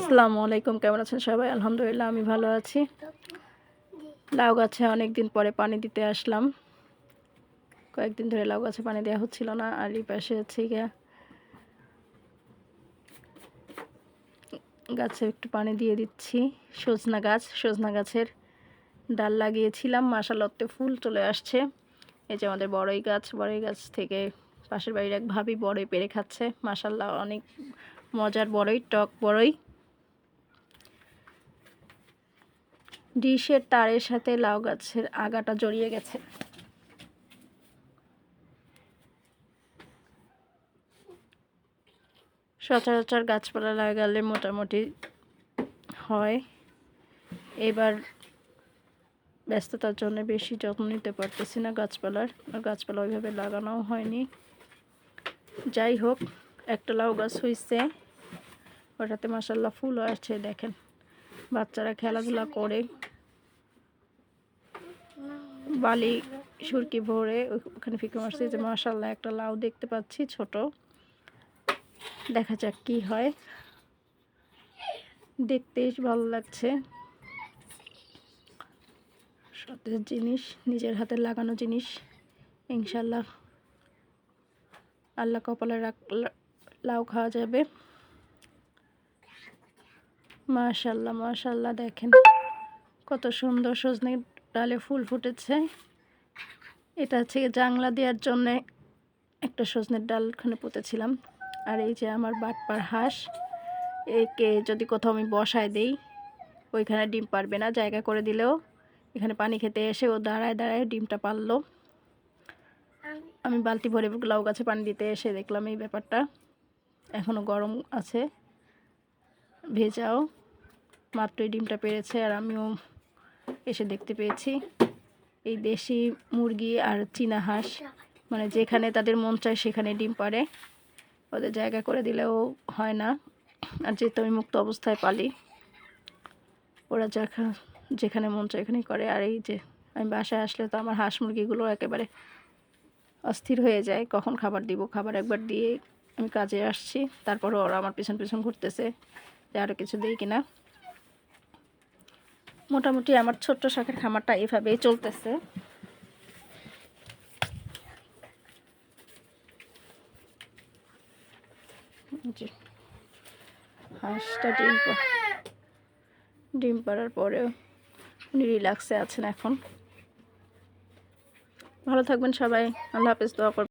আসসালামু আলাইকুম, কেমন আছেন সবাই? আলহামদুলিল্লাহ, আমি ভালো আছি। লাউ গাছে অনেক দিন পরে পানি দিতে আসলাম। কয়েকদিন ধরে লাউ গাছে পানি দেওয়া হচ্ছিল না, আর এই পাশে হচ্ছে গিয়া গাছে একটু পানি দিয়ে দিচ্ছি। সজনা গাছ, সজনা গাছের ডাল লাগিয়েছিলাম। মাসালত্তে ফুল চলে আসছে। এই যে আমাদের বড়ই গাছ বড়ই গাছ থেকে পাশের বাড়ির এক ভাবি বড়ই পেরে খাচ্ছে। মাসাল্লাহ অনেক মজার বড়ই, টক বড়ই। ডিশের তারের সাথে লাউ গাছের আগাটা জড়িয়ে গেছে। সচরাচর গাছপালা লাগালে মোটামুটি হয়। এবার ব্যস্ততার জন্য বেশি যত্ন নিতে পারতেছি না গাছপালার। আর গাছপালা ওইভাবে লাগানোও হয়নি। যাই হোক, একটা লাউ গাছ হয়েছে ওটাতে মাসাল্লাহ ফুলও আসছে, দেখেন। বাচ্চারা খেলাধুলা করে। বালি সুরকি ভরে ওখানে ফিকে মারছে যে মাসাল্লাহ একটা লাউ দেখতে পাচ্ছি, ছোট। দেখা যাক কি হয়। দেখতে ভালো লাগছে। সতেজ জিনিস, নিজের হাতে লাগানো জিনিস ইনশাল্লাহ আল্লাহ কপালে রাখ, লাউ খাওয়া যাবে। মাশাল্লাহ মাশাল্লাহ দেখেন। কত সুন্দর সজনে ডালে ফুল ফুটেছে। এটা হচ্ছে জাংলা দেওয়ার জন্যে একটা সজনের ডাল ওখানে পুঁতেছিলাম। আর এই যে আমার বাটপার হাঁস, একে যদি কোথাও আমি বসায় দেই, ওইখানে ডিম পারবে না, জায়গা করে দিলেও। এখানে পানি খেতে এসে ও দাঁড়ায় দাঁড়ায় ডিমটা পারল। আমি বালতি ভরে লাউ গাছে পানি দিতে এসে দেখলাম এই ব্যাপারটা। এখনও গরম আছে। ভেজাও। মাত্রই ডিমটা পেরেছে আর আমিও এসে দেখতে পেয়েছি। এই দেশি মুরগি আর চীনা হাঁস মানে যেখানে তাদের মন চায় সেখানে ডিম পারে ওদের জায়গা করে দিলেও হয় না। আর যেহেতু আমি মুক্ত অবস্থায় পালি, ওরা যেখানে যেখানে মন চায় এখানেই করে। আর এই যে আমি বাসায় আসলে তো আমার হাঁস মুরগিগুলো একেবারে অস্থির হয়ে যায়। কখন খাবার দিব? খাবার একবার দিয়ে আমি কাজে আসছি। তারপরে ওরা আমার পিছন পিছন ঘুরতেছে। যে আরও কিছু দিই কিনা। মোটামুটি আমার ছোট্ট শাকের খামারটা এভাবেই চলতেছে। হাঁসটা ডিম ডিম পাড়ার পরেও উনি রিল্যাক্সে আছেন এখন। ভালো থাকবেন সবাই, আল্লাহ হাফেজ, দোয়া